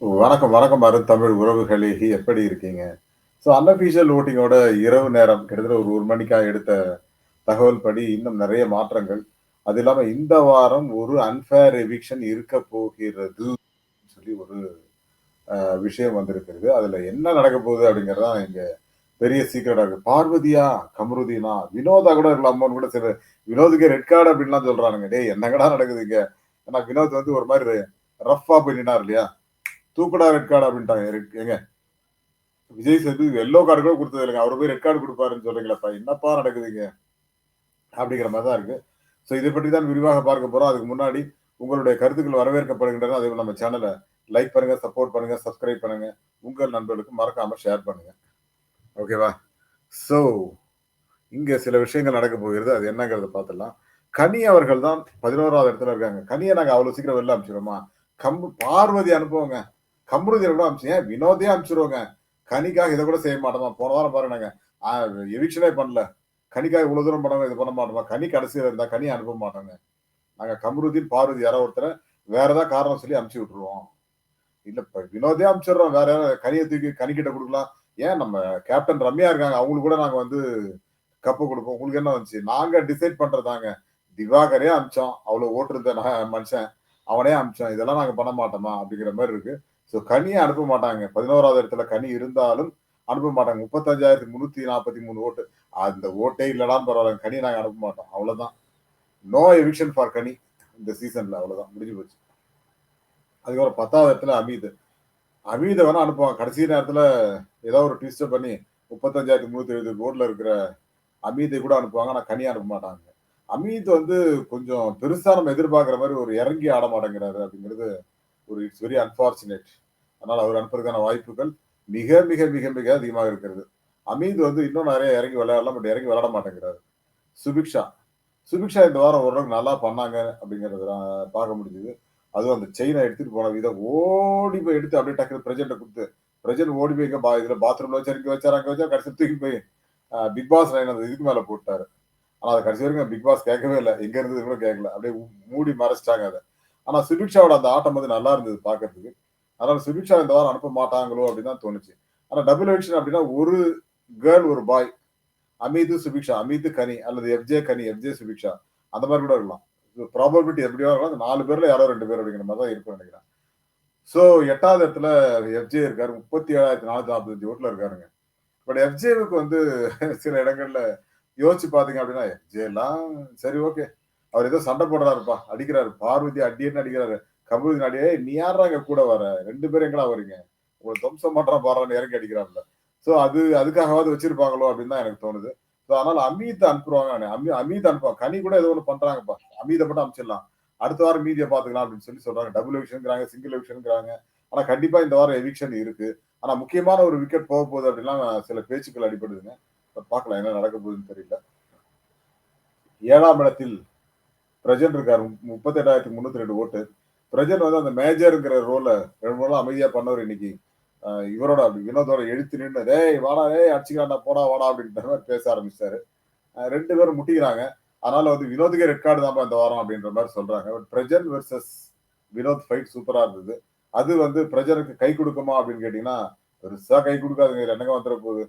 வணக்கம், வணக்கம் அருந்தமிழ் உறவுகளே! எப்படி இருக்கீங்க? ஸோ அன்அஃபிஷியல் ஓட்டிங்கோட இரவு நேரம் கிட்டத்தட்ட ஒரு ஒரு மணிக்காக எடுத்த தகவல் படி இன்னும் நிறைய மாற்றங்கள். அது இல்லாமல் இந்த வாரம் ஒரு அன்ஃபேர் எவிக்ஷன் இருக்க போகிறது சொல்லி ஒரு விஷயம் வந்திருக்கிறது. அதில் என்ன நடக்கப் போகுது அப்படிங்கிறது தான் இங்கே பெரிய சீக்ரெட்டா இருக்கு. பார்வதியா? கமருதீனா? வினோதா கூட இருக்கலாமோன்னு கூட சில வினோதுக்கு ரெட் கார்டு அப்படின்லாம் சொல்றானுங்க. டேய் என்னங்கடா நடக்குது இங்க? ஏன்னா வினோத் வந்து ஒரு மாதிரி ரஃப்பா பண்ணினார் இல்லையா? தூக்குடா ரெட் கார்டு அப்படின்ட்டாங்க. Red Vijay Sethupathi yellow card கூட கொடுத்தது இல்லைங்க அவர் போய் ரெட் கார்டு கொடுப்பாருன்னு சொல்றீங்களேப்பா. என்னப்பா நடக்குதுங்க அப்படிங்கிற மாதிரி தான் இருக்கு. ஸோ இதை பற்றி தான் விரிவாக பார்க்க போறோம். அதுக்கு முன்னாடி உங்களுடைய கருத்துக்கள் வரவேற்கப்படுகின்றன. அதே நம்ம சேனலை லைக் பண்ணுங்க, சப்போர்ட் பண்ணுங்க, சப்ஸ்கிரைப் பண்ணுங்க. உங்கள் நண்பர்களுக்கு மறக்காம ஷேர் பண்ணுங்க. ஓகேவா? ஸோ இங்க சில விஷயங்கள் நடக்கப் போகிறது. அது என்னங்கிறத பார்த்துடலாம். கனி அவர்கள் தான் 11வது இடத்துல இருக்காங்க. கனியை நாங்கள் அவ்வளோ சீக்கிரம் வெளில அனுப்பிச்சுருவோமா? கம்பு பார்வதி அனுப்புவோங்க. கம்ருதீன கூட அனுப்பிச்சு ஏன் வினோதையே அமிச்சிருவோங்க கனிக்காக இதை கூட செய்ய மாட்டோமா? போன வாரம் பாருங்க எவிக்ஷனே பண்ணல. கனிக்காக இவ்வளவு தூரம் பண்ணாம இது பண்ண மாட்டோமா? கனி கடைசியில் இருந்தா கனி அனுப்ப மாட்டோங்க. நாங்க கம்ருதீன், பார்வதி யாரோ ஒருத்தரை வேற ஏதாவது காரணம் சொல்லி அமுச்சு விட்டுருவோம். இல்ல இப்ப வினோதே அமிச்சிடுறோம் வேற யாராவது கனியை தூக்கி கனிக்கிட்ட கொடுக்கலாம் ஏன் நம்ம கேப்டன் ரம்யா இருக்காங்க. அவங்களுக்கு கூட நாங்க வந்து கப்பு கொடுப்போம் உங்களுக்கு என்ன வந்துச்சு? நாங்க டிசைட் பண்றதாங்க. திவாகரே அனுப்பிச்சோம். அவ்வளவு ஓட்டு இருந்த மனுஷன். அவனே அனுப்பிச்சோம். இதெல்லாம் நாங்க பண்ண மாட்டோமா? அப்படிங்கிற மாதிரி இருக்கு. ஸோ கனியை அனுப்ப மாட்டாங்க. 11வது இடத்துல கனி இருந்தாலும் அனுப்ப மாட்டாங்க. 35,343 ஓட்டு. அந்த ஓட்டே இல்லனாலும் பரவாயில்ல. கனி நாங்கள் அனுப்ப மாட்டோம். அவ்வளோதான் நோ எவிக்ஷன் ஃபார் கனி இந்த சீசனில் அவ்வளோதான் முடிஞ்சு போச்சு. அதுக்கப்புறம் 10வது இடத்துல அமீது அமீதை வேணால் அனுப்புவாங்க. கடைசி நேரத்தில் ஏதோ ஒரு ட்விஸ்ட்ட பண்ணி முப்பத்தஞ்சாயிரத்தி முந்நூற்றி எழுபது ஓட்டில் இருக்கிற அமீதை கூட அனுப்புவாங்க. ஆனால் கனியாக அனுப்ப மாட்டாங்க. அமீத் வந்து கொஞ்சம் பெருசாக நம்ம எதிர்பார்க்குற மாதிரி ஒரு இறங்கி ஆட மாட்டேங்கிறாரு அப்படிங்கிறது ஒரு இட்ஸ் வெரி அன்பார்ச்சுனேட். அதனால் அவர் அனுப்புறதுக்கான வாய்ப்புகள் மிக, மிக, மிக, மிக அதிகமாக இருக்கிறது. அமீத் வந்து இன்னும் நிறைய இறங்கி விளையாடலாம். பட் இறங்கி விளையாட மாட்டேங்கிறாரு. சுபிக்ஷா. சுபிக்ஷா இந்த வாரம் ஓரளவுக்கு நல்லா பண்ணாங்க அப்படிங்கிறத பார்க்க முடிஞ்சுது அதுவும் அந்த செயினை எடுத்துட்டு போன விதம் ஓடி போய் எடுத்து அப்படியே டக்குனு பிரஜெண்ட்டை கொடுத்து பிரஜெண்ட் ஓடி போய் இங்கே பா இதுல பாத்ரூம்ல வச்சு இறங்கி வச்சார் அங்கே வச்சா கடைசி தூக்கி போய் பிக் பாஸ் லைன் அந்த இதுக்கு மேலே போட்டார் ஆனால் அது கடைசி வரைக்கும் பிக் பாஸ் கேட்கவே இல்லை எங்க இருந்ததுன்னு கூட கேட்கல. அப்படியே மூடி மறைச்சிட்டாங்க அதை ஆனா சுபிக்ஷாவோட அந்த ஆட்டம் வந்து நல்லா இருந்தது பார்க்கறதுக்கு. அதனால சுபிக்ஷா இந்த வாரம் அனுப்ப மாட்டாங்களோ அப்படின்னு தான் தோணுச்சு. ஆனா டபுள் எவிக்ஷன் அப்படின்னா ஒரு கேர்ள், ஒரு பாய். அமீது, சுபிக்ஷா. அமீது, கனி அல்லது எஃப்ஜே கனி, எஃப்ஜே சுபிக்ஷா. அந்த மாதிரி கூட இருக்கலாம். ப்ராபபிலிட்டி எப்படியோ இருக்கலாம். அந்த 4 பேர்ல யாரோ ரெண்டு பேர் அப்படிங்கிற மாதிரி தான் இருக்கும் நினைக்கிறேன் ஸோ எட்டாவது இடத்துல எஃப்ஜே இருக்காரு. 37,445 ஓட்டுல இருக்காருங்க. பட் எஃப்ஜேவுக்கு வந்து சில இடங்கள்ல யோசிச்சு பார்த்தீங்க அப்படின்னா, எஃப்ஜே எல்லாம் சரி ஓகே. அவர் ஏதோ சண்டை போடுறாருப்பா. அடிக்கிறாரு. பார்வதி அடின்னு அடிக்கிறாரு. கமருதீன் அடியே நீ யார்றா இங்க கூட வர? ரெண்டு பேரும் எங்கடா வரீங்க? உங்களை துவம்சம் பண்றேன் பாடுறான்னு இறங்கி அடிக்கிறாருல ஸோ அது அதுக்காகவாவது வச்சிருப்பாங்களோ அப்படின்னு தான் எனக்கு தோணுது. ஸோ அதனால அமீத் அனுப்புவாங்க. அமீ அமீத் அனுப்புவாங்க. கனி கூட ஏதோ ஒன்று பண்றாங்கப்பா. அமீதை மட்டும் அனுப்பிச்சிடலாம். அடுத்த வாரம் மீதிய பாத்துக்கலாம் அப்படின்னு சொல்லி சொல்றாங்க. டபுள் எவிக்ஷன்ங்கிறாங்க, சிங்கிள் எவிக்ஷன்ங்கிறாங்க. ஆனா கண்டிப்பா இந்த வாரம் எவிக்ஷன் இருக்கு. ஆனா முக்கியமான ஒரு விக்கெட் போக போகுது அப்படின்லாம் சில பேச்சுக்கள் அடிபடுதுங்க. பார்க்கலாம் என்ன நடக்க போகுதுன்னு தெரியல. ஏழாம் இடத்தில் பிரஜன் இருக்காரு. 38,302 ஓட்டு. பிரஜன் வந்து அந்த மேஜருங்கிற ரோலை ரெண்டு மூணு நாள் அமைதியா பண்ணவர் இன்னைக்கு இவரோட இவரோட வினோதோட எழுத்து நின்று "டேய் வாடா டேய் அடிச்சுக்கலாம்டா போடா வாடா" அப்படின்ற மாதிரி பேச ஆரம்பிச்சாரு ரெண்டு பேரும் முட்டிக்கிறாங்க. அதனால வந்து வினோதுக்கே ரெட் கார்டு தான்ப்பா இந்த வாரம் அப்படின்ற மாதிரி சொல்றாங்க. But Prajan versus Vinod fight சூப்பரா இருந்தது. அது வந்து பிரஜனுக்கு கை கொடுக்குமா அப்படின்னு கேட்டீங்கன்னா, பெருசா கை கொடுக்காதுங்க என்னங்க வந்துட போகுது?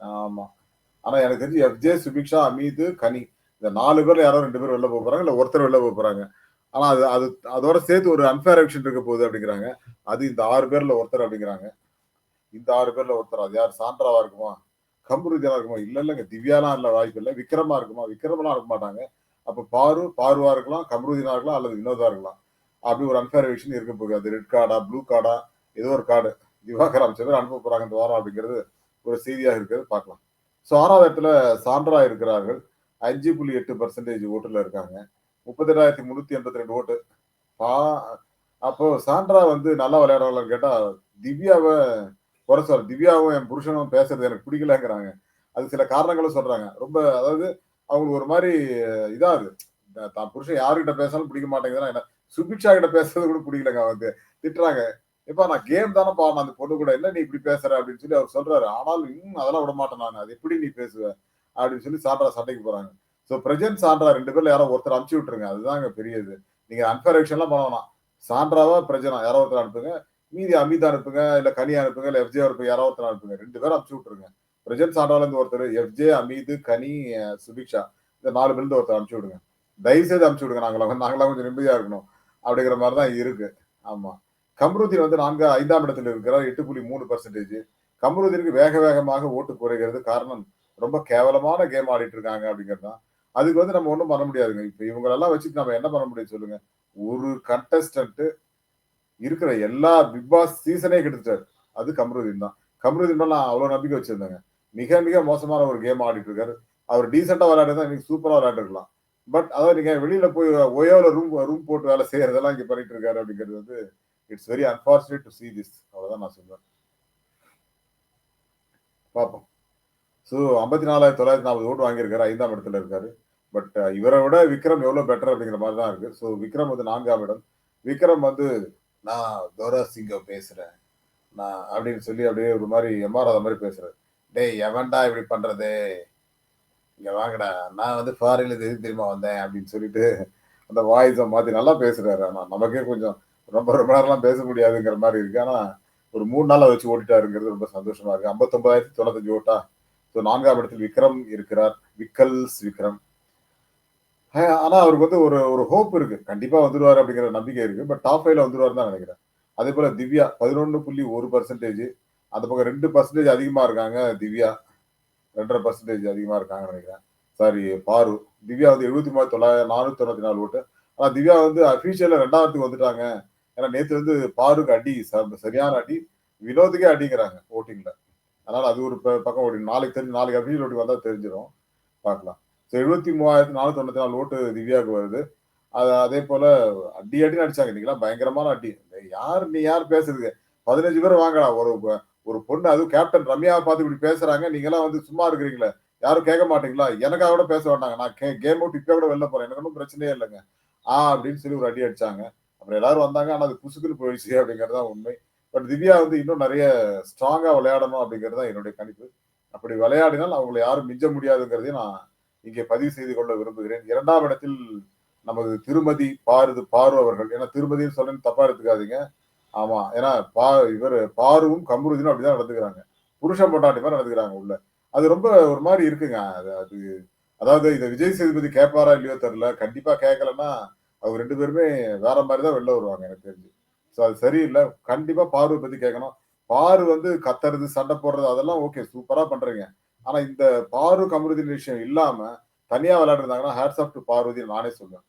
ஆமா. ஆனா எனக்கு தெரிஞ்சு எஃப்ஜே, சுபிக்ஷா, அமீது, கனி இந்த நாலு பேர்ல யாரோ ரெண்டு பேர் வெளில போகிறாங்க இல்ல ஒருத்தர் வெளில போகிறாங்க ஆனா அது அது அதோட சேர்த்து ஒரு அன்ஃபேர் ஆக்ஷன் இருக்க போகுது அப்படிங்கிறாங்க. அது இந்த ஆறு பேர்ல ஒருத்தர் அப்படிங்கிறாங்க. இந்த ஆறு பேர்ல ஒருத்தர். அது யார்? சாண்ட்ராவா இருக்குமா? கம்ருதீனா இருக்குமா? இல்ல இல்லங்க. திவ்யாலாம் இல்ல வாய்ப்பு இல்லை விக்ரமா இருக்குமா? விக்ரம்லாம் இருக்க மாட்டாங்க. அப்ப பாரு, பார்வா இருக்கலாம், கம்ருதினா இருக்கலாம் அல்லது வினோதா இருக்கலாம். அப்படி ஒரு அன்ஃபேர் எவிக்ஷன் இருக்க போகுது. அது ரெட் கார்டா, ப்ளூ கார்டா ஏதோ ஒரு கார்டு. திவாகர் அமைச்சர் அனுப்ப போறாங்க இந்த வாரம் அப்படிங்கிறது ஒரு செய்தியாக இருக்கிறது பார்க்கலாம். ஸோ ஆறாவது இடத்துல சாண்ட்ரா இருக்கிறார்கள். 5.8% ஓட்டுல இருக்காங்க. 38,382 ஓட்டு. பா அப்போ சாண்ட்ரா வந்து நல்லா விளையாடுறாங்களான்னு கேட்டா, திவ்யாவ குறை சொல்ற திவ்யாவும் என் புருஷனும் பேசுறது எனக்கு பிடிக்கலங்கிறாங்க. அது சில காரணங்களும் சொல்றாங்க. ரொம்ப அதாவது அவங்களுக்கு ஒரு மாதிரி இதாகுது. தான் புருஷன் யாருக்கிட்ட பேசினாலும் பிடிக்க மாட்டேங்குதுன்னா என்ன சுபிக்ஷா கிட்ட பேசுறது கூட பிடிக்கலங்க அவருக்கு. திட்டுறாங்க. "எப்பா நான் கேம் தானே பாடணும் அந்த பொண்ணு கூட. என்ன நீ இப்படி பேசுற?" அப்படின்னு சொல்லி அவர் சொல்றாரு. ஆனாலும், இன்னும் அதெல்லாம் விட மாட்டேன் நான் அது எப்படி நீ பேசுவ?" அப்படின்னு சொல்லி சான்றா சண்டைக்கு போறாங்க. ஸோ பிரஜன், சான்றா ரெண்டு பேர்ல யாரோ ஒருத்தர் அனுப்பிச்சு விட்டுருங்க. அதுதாங்க பெரிய இது. நீங்க அன்ஃபேர் எவிக்ஷன்லாம் பண்ண வேணாம். பிரஜனா யாரோ ஒருத்தர் அனுப்புங்க. மீதி அமித் அனுப்புங்க இல்ல கனி அனுப்புங்க இல்ல எஃப்ஜே அனுப்புங்க யாரோ ஒருத்தர் அனுப்புங்க ரெண்டு பேரும் அனுப்பிச்சு விட்டுருங்க பிரஜன் சாண்டால இருந்து ஒருத்தர் எஃப்ஜே அமீது கனி சுபிக்ஷா இந்த நாலு பேர்ல இருந்து ஒருத்தர் அனுப்பிச்சு விடுங்க தயவு செய்து அனுப்பிச்சு விடுங்க நாங்களாம் நாங்களாம் கொஞ்சம் நிம்மதியா இருக்கணும் அப்படிங்கிற மாதிரி தான் இருக்கு ஆமா கம்ருதீன் வந்து நான்கு ஐந்தாம் இடத்துல இருக்கிறார் எட்டு புள்ளி மூணு பர்சன்டேஜ் கம்ருதீனுக்கு வேக வேகமாக ஓட்டு குறைகிறது காரணம் ரொம்ப கேவலமான கேம் ஆடிட்டு இருக்காங்க அப்படிங்கிறது தான் அதுக்கு வந்து நம்ம ஒன்றும் பண்ண முடியாதுங்க. இப்போ இவங்களெல்லாம் வச்சுட்டு நம்ம என்ன பண்ண முடியும் சொல்லுங்க? ஒரு கண்டஸ்டன்ட்டு இருக்கிற எல்லா பிக் பாஸ் சீசனே கெடுத்துட்டாரு. அது கம்ருதீன் தான். கமருதீன் மேல நான் அவ்வளோ நம்பிக்கை வச்சிருந்தேங்க. மிக மிக மோசமான ஒரு கேம் ஆடிட்டு இருக்காரு அவர் டீசெண்டாக விளையாடுறதா இன்னைக்கு சூப்பராக விளையாண்டுருக்கலாம். பட் அதாவது நீங்கள் வெளியில் போய் ஒயோவில் ரூம் ரூம் போட்டு வேலை செய்கிறதெல்லாம் இங்கே பண்ணிட்டு இருக்காரு அப்படிங்கிறது வந்து it's very unfortunate to see this அவ்வளோதான் நான் சொல்லுவேன் பார்ப்போம். ஸோ ஐம்பத்தி நாலாயிரத்தி தொள்ளாயிரத்தி நாற்பது ஓட்டு வாங்கியிருக்காரு ஐந்தாம் இடத்துல இருக்காரு. பட் uh, இவரை விட விக்ரம் எவ்வளோ பெட்டர் அப்படிங்கிற மாதிரி தான் இருக்கு. ஸோ விக்ரம் வந்து நான்காம் இடம். விக்ரம் வந்து நான் தோரா சிங்கம் பேசுறேன். நான் அப்படின்னு சொல்லி அப்படியே ஒரு மாதிரி எம்ஆர் மாதிரி பேசுறாரு. டேய் எவன்டா இப்படி பண்றது? இங்க வாங்கடா. நான் வந்து ஃபாரின்ல எதுக்கு தெரியுமா வந்தேன்? அப்படின்னு சொல்லிட்டு அந்த வாய்ஸை மாத்தி நல்லா பேசுறாரு. ஆனால் நமக்கே கொஞ்சம் ரொம்ப ரொம்ப நேரம்லாம் பேச முடியாதுங்கிற மாதிரி இருக்கு. ஆனால் ஒரு மூணு நாளா வச்சு ஓட்டிட்டாருங்கிறது ரொம்ப சந்தோஷமா இருக்கு. ஐம்பத்தொன்பதாயிரத்தி தொண்ணூத்தஞ்சு ஓட்டா ஸோ நான்காம் இடத்தில் விக்ரம் இருக்கிறார். விக்கல்ஸ் விக்ரம் ஆனால் அவருக்கு வந்து ஒரு ஒரு ஹோப் இருக்கு. கண்டிப்பாக வந்துடுவார் அப்படிங்கிற நம்பிக்கை இருக்கு. பட் டாப் ஃபைவ்ல வந்துருவாருன்னு தான் நினைக்கிறேன். அதே போல திவ்யா பதினொன்று புள்ளி ஒரு பர்சன்டேஜ் அந்த பக்கம் ரெண்டு பர்சன்டேஜ் அதிகமாக இருக்காங்க திவ்யா. ரெண்டரை பர்சன்டேஜ் அதிகமாக இருக்காங்கன்னு நினைக்கிறேன். சாரி பாரு. திவ்யா வந்து எழுபத்தி மூணு தொள்ளாயிரம் நானூற்றி தொண்ணூற்றி நாலு ஓட்டு. ஆனால் திவ்யா வந்து அபிஷியல்ல ரெண்டாயிரத்துக்கு வந்துட்டாங்க. ஏன்னா நேற்று வந்து பாருக்கு அடி ச- சரியான அடி. வினோதுக்கே அடிங்கிறாங்க ஓட்டிங்ல அதனால அது ஒரு ப- பக்கம் ஓடி நாளைக்கு தெரிஞ்சு நாளைக்கு அபிஷியல் ஓட்டு வந்தால் தெரிஞ்சிடும். பார்க்கலாம் ஸோ எழுபத்தி மூவாயிரத்தி நானூத்தி தொண்ணூற்றி நாலு ஓட்டு திவ்யாவுக்கு வருது. அது அதே போல அடி அடின்னு அடிச்சாங்க. இன்னைக்கெல்லாம் பயங்கரமான அடி. யார் நீ யார் பேசுறது? பதினஞ்சு பேர் வாங்கடா. ஒரு ஒரு பொண்ணு அதுவும் கேப்டன் ரம்யாவை பார்த்து இப்படி பேசுறாங்க. நீங்க எல்லாம் வந்து சும்மா இருக்கிறீங்களே. யாரும் கேட்க மாட்டீங்களா? எனக்காக கூட பேச வேண்டாங்க. நான் கே கேம் அவுட் இப்போ கூட வெளில போறேன். எனக்கு ஒன்றும் பிரச்சனையே இல்லைங்க. ஆ அப்படின்னு சொல்லி ஒரு அடி அடிச்சாங்க. அப்புறம் எல்லாரும் வந்தாங்க. ஆனால் அது புசுக்குன்னு போயிடுச்சு அப்படிங்கிறது தான் உண்மை. பட் திவ்யா வந்து இன்னும் நிறைய ஸ்ட்ராங்கா விளையாடணும் அப்படிங்கிறது தான் என்னுடைய கணிப்பு. அப்படி விளையாடினால் அவங்களை யாரும் மிஞ்ச முடியாதுங்கிறதையும் நான் இங்கே பதிவு செய்து கொள்ள விரும்புகிறேன். இரண்டாம் இடத்தில் நமது திருமதி பாரது பாரு அவர்கள். ஏன்னா திருமதின்னு சொல்றேன்னு தப்பா எடுத்துக்காதீங்க. ஆமா ஏன்னா பா இவர் பாருவும் கம்ருதினும் அப்படிதான் நடந்துக்கிறாங்க. புருஷன் பொண்டாட்டி மாதிரி நடந்துக்கிறாங்க உள்ள. அது ரொம்ப ஒரு மாதிரி இருக்குங்க. அது அது அதாவது இதை விஜய் சேதுபதி கேட்பாரா இல்லையோ தெரியல. கண்டிப்பா கேட்கலன்னா அவங்க ரெண்டு பேருமே வேற மாதிரி தான் வெளில வருவாங்க எனக்கு தெரிஞ்சு. ஸோ அது சரியில்லை. கண்டிப்பாக பார்வை பற்றி கேட்கணும். பாரு வந்து கத்துறது சண்டை போடுறது அதெல்லாம் ஓகே சூப்பராக பண்ணுறீங்க ஆனால் இந்த பாரு கமருதீன் விஷயம் தனியாக தனியா விளையாடுறாங்கன்னா ஹேட்ஸ் ஆஃப் டு பார்வதி நானே சொல்லுவேன்.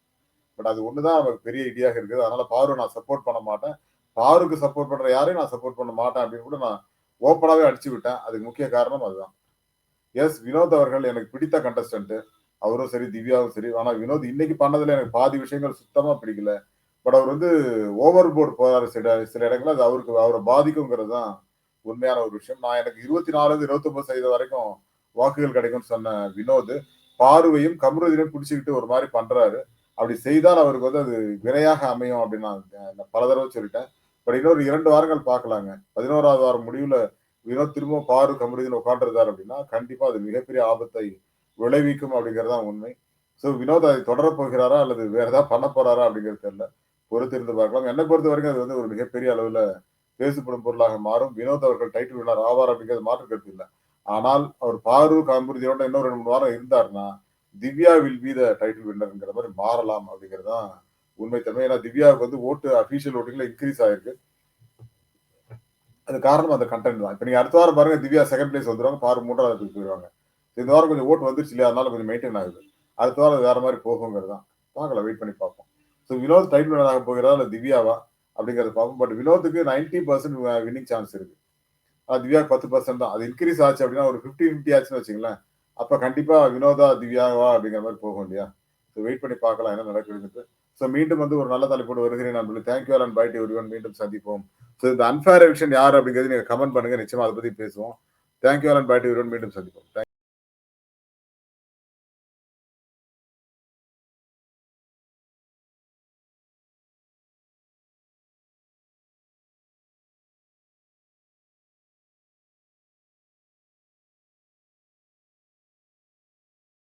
பட் அது ஒன்று தான் அவருக்கு பெரிய ஐடியாக இருக்குது. அதனால் பாரு நான் சப்போர்ட் பண்ண மாட்டேன். பாருக்கு சப்போர்ட் பண்ணுற யாரையும் நான் சப்போர்ட் பண்ண மாட்டேன் அப்படின்னு கூட நான் ஓப்பனாகவே அடிச்சு விட்டேன். அதுக்கு முக்கிய காரணம் அதுதான். எஸ் வினோத் அவர்கள் எனக்கு பிடித்த கண்டஸ்டன்ட்டு அவரும் சரி திவ்யாவும் சரி. ஆனால் வினோத் இன்னைக்கு பண்ணதில் எனக்கு பாதி விஷயங்கள் சுத்தமாக பிடிக்கல. பட் அவர் வந்து ஓவர் போர்டு போறாரு சில சில இடங்கள்ல அது அவருக்கு அவரை பாதிக்குங்கிறது தான் உண்மையான ஒரு விஷயம். நான் எனக்கு இருபத்தி நாலு இருபத்தி ஒன்பது சதவீதம் வரைக்கும் வாக்குகள் கிடைக்கும்னு சொன்ன வினோத் பார்வையும் கமருதினையும் பிடிச்சிக்கிட்டு ஒரு மாதிரி பண்றாரு. அப்படி செய்தால் அவருக்கு வந்து அது வினையாக அமையும் அப்படின்னு நான் பல தடவை சொல்லிட்டேன். பட் இன்னொரு இரண்டு வாரங்கள் பார்க்கலாங்க. பதினோராவது வாரம் முடிவுல வினோத் திரும்ப பாரு கமருதின் உட்காண்டிருந்தார் அப்படின்னா கண்டிப்பா அது மிகப்பெரிய ஆபத்தை விளைவிக்கும் அப்படிங்கிறதான் உண்மை. ஸோ வினோத் அதை தொடரப் போகிறாரா அல்லது வேற ஏதாவது பண்ண போறாரா அப்படிங்கிறது தெரியல. பொறுத்திருந்து பார்க்கலாம். என்னை பொறுத்த வரைக்கும் அது வந்து ஒரு மிகப்பெரிய அளவில் பேசப்படும் பொருளாக மாறும். வினோத் அவர்கள் டைட்டில் வினர் ஆவார் அப்படிங்கிறது மாற்று கருத்து இல்லை. ஆனால் அவர் பாரு காம்புறுதியோட இன்னும் ரெண்டு மூணு வாரம் இருந்தாருன்னா Divya will be the title வின்னர்ங்கிற மாதிரி மாறலாம் அப்படிங்கிறது தான் உண்மை தன்மை. ஏன்னா திவ்யாவுக்கு வந்து ஓட்டு அஃபீஷியல் ஓட்டிங்ல இன்க்ரீஸ் ஆயிருக்கு. அது காரணம் அந்த கண்டென்ட் தான். இப்போ நீங்க அடுத்த வாரம் பாருங்க திவ்யா செகண்ட் பிளேஸ் வந்துருவாங்க. பாரு மூன்றாவது இடத்துக்கு போயிடுவாங்க. இந்த வாரம் கொஞ்சம் ஓட்டு வந்துருச்சு இல்லையா? அதனால கொஞ்சம் மெயின்டைன் ஆகுது. அடுத்த வாரம் வேற மாதிரி போகுங்கிறது தான். பார்க்கலாம் வெயிட் பண்ணி பார்ப்போம். ஸோ வினோத் டைட்டில் வினர் ஆக போகிறதா? இல்லை திவ்யாவா? அப்படிங்கறத பார்ப்போம். பட் வினோத்துக்கு நைன்டி பர்சன்ட் வின்னிங் சான்ஸ் இருக்கு. ஆனா திவ்யாக்கு பத்து பர்சன்ட் தான். அது இன்க்ரீஸ் ஆச்சு அப்படின்னா ஒரு ஃபிஃப்டி ஃபிஃப்டி ஆச்சுன்னு வச்சுங்களேன் அப்போ கண்டிப்பா வினோதா திவ்யாவா அப்படிங்கிற மாதிரி போகும் இல்லையா? ஸோ வெயிட் பண்ணி பார்க்கலாம் என்ன நடக்குதுன்னு ஸோ மீண்டும் வந்து ஒரு நல்ல தலைப்போடு வருகிறேன் நண்பர்களே தேங்க்யூ அண்ட் பைட் ஒருவன் மீண்டும் சந்திப்போம். ஸோ இந்த அன்ஃபேர் விஷன் யார் அப்படிங்கிறது நீங்க கமெண்ட் பண்ணுங்க. நிச்சயமா அதை பற்றி பேசுவோம். தேங்க்யூ அண்ட் பைட் ஒருவன் மீண்டும் சந்திப்போம்.